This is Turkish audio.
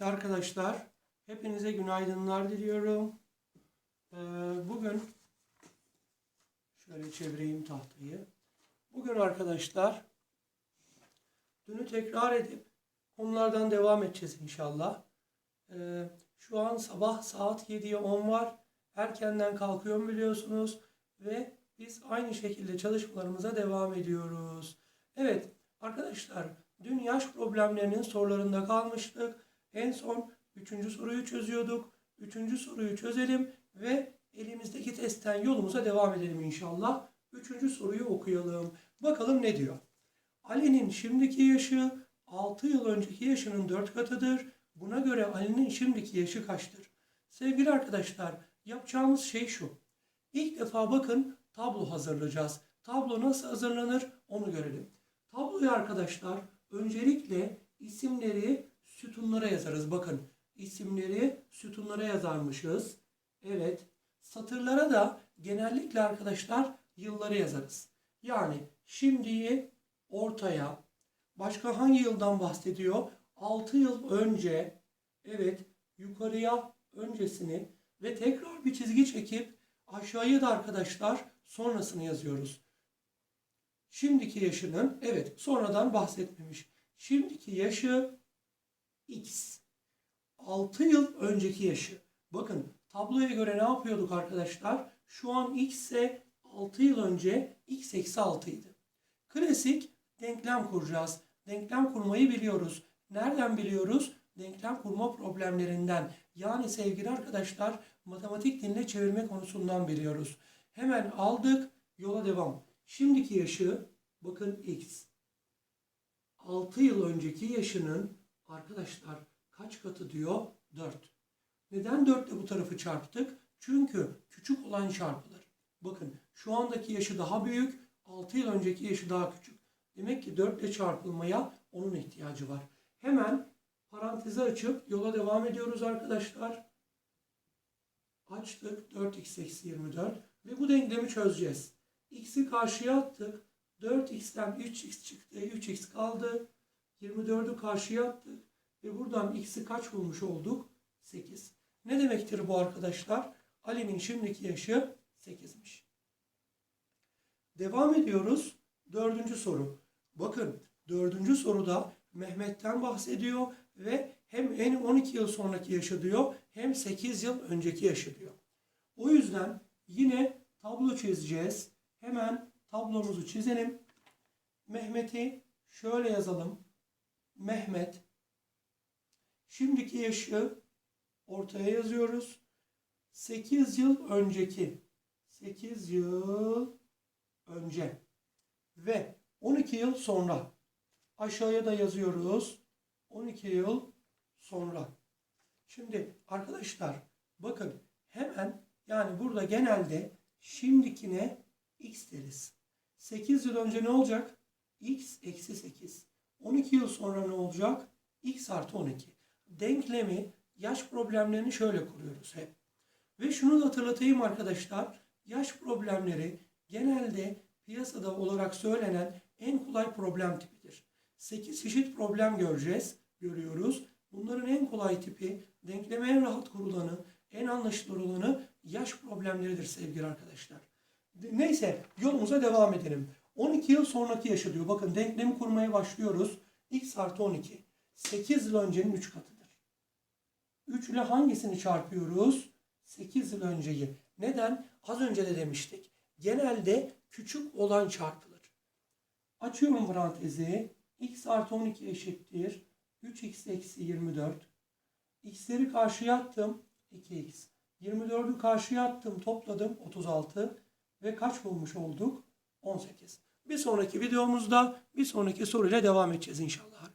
Evet arkadaşlar, hepinize günaydınlar diliyorum. Ee, bugün şöyle çevireyim tahtayı. Bugün arkadaşlar dünü tekrar edip konulardan devam edeceğiz inşallah. Ee, şu an sabah saat 7'ye 10 var. Erkenden kalkıyorum biliyorsunuz ve biz aynı şekilde çalışmalarımıza devam ediyoruz. Evet arkadaşlar dün yaş problemlerinin sorularında kalmıştık. En son üçüncü soruyu çözüyorduk. Üçüncü soruyu çözelim ve elimizdeki testten yolumuza devam edelim inşallah. Üçüncü soruyu okuyalım. Bakalım ne diyor? Ali'nin şimdiki yaşı 6 yıl önceki yaşının 4 katıdır. Buna göre Ali'nin şimdiki yaşı kaçtır? Sevgili arkadaşlar, yapacağımız şey şu. İlk defa bakın tablo hazırlayacağız. Tablo nasıl hazırlanır onu görelim. Tabloyu arkadaşlar öncelikle isimleri sütunlara yazarız. Bakın isimleri sütunlara yazarmışız. Evet. Satırlara da genellikle arkadaşlar yılları yazarız. Yani şimdiyi ortaya başka hangi yıldan bahsediyor? 6 yıl önce evet yukarıya öncesini ve tekrar bir çizgi çekip aşağıya da arkadaşlar sonrasını yazıyoruz. Şimdiki yaşının evet sonradan bahsetmemiş. Şimdiki yaşı X. 6 yıl önceki yaşı. Bakın tabloya göre ne yapıyorduk arkadaşlar? Şu an X ise 6 yıl önce X eksi 6 idi. Klasik denklem kuracağız. Denklem kurmayı biliyoruz. Nereden biliyoruz? Denklem kurma problemlerinden. Yani sevgili arkadaşlar matematik diline çevirme konusundan biliyoruz. Hemen aldık yola devam. Şimdiki yaşı bakın X. 6 yıl önceki yaşının arkadaşlar kaç katı diyor? 4. Neden 4 ile bu tarafı çarptık? Çünkü küçük olan çarpılır. Bakın şu andaki yaşı daha büyük, 6 yıl önceki yaşı daha küçük. Demek ki 4 ile çarpılmaya onun ihtiyacı var. Hemen parantezi açıp yola devam ediyoruz arkadaşlar. Açtık 4x eksi 24 ve bu denklemi çözeceğiz. x'i karşıya attık. 4x'ten 3x çıktı. 3x kaldı. 24'ü karşıya attık. Ve buradan x'i kaç bulmuş olduk? 8. Ne demektir bu arkadaşlar? Ali'nin şimdiki yaşı 8'miş. Devam ediyoruz. Dördüncü soru. Bakın dördüncü soruda Mehmet'ten bahsediyor ve hem en 12 yıl sonraki yaşı diyor hem 8 yıl önceki yaşı diyor. O yüzden yine tablo çizeceğiz. Hemen tablomuzu çizelim. Mehmet'i şöyle yazalım. Mehmet şimdiki yaşı ortaya yazıyoruz. 8 yıl önceki 8 yıl önce ve 12 yıl sonra aşağıya da yazıyoruz. 12 yıl sonra. Şimdi arkadaşlar bakın hemen yani burada genelde şimdikine x deriz. 8 yıl önce ne olacak? x eksi 8. 12 yıl sonra ne olacak? x artı 12. Denklemi yaş problemlerini şöyle kuruyoruz hep. Ve şunu da hatırlatayım arkadaşlar. Yaş problemleri genelde piyasada olarak söylenen en kolay problem tipidir. 8 çeşit problem göreceğiz, görüyoruz. Bunların en kolay tipi, denkleme en rahat kurulanı, en anlaşılır olanı yaş problemleridir sevgili arkadaşlar. Neyse yolumuza devam edelim. 12 yıl sonraki yaşı diyor. Bakın denklemi kurmaya başlıyoruz. x artı 12. 8 yıl öncenin 3 katıdır. 3 ile hangisini çarpıyoruz? 8 yıl önceyi. Neden? Az önce de demiştik. Genelde küçük olan çarpılır. Açıyorum parantezi. x artı 12 eşittir. 3x eksi 24. x'leri karşıya attım. 2x. 24'ü karşıya attım. Topladım. 36. Ve kaç bulmuş olduk? 18. Bir sonraki videomuzda bir sonraki soruyla devam edeceğiz inşallah.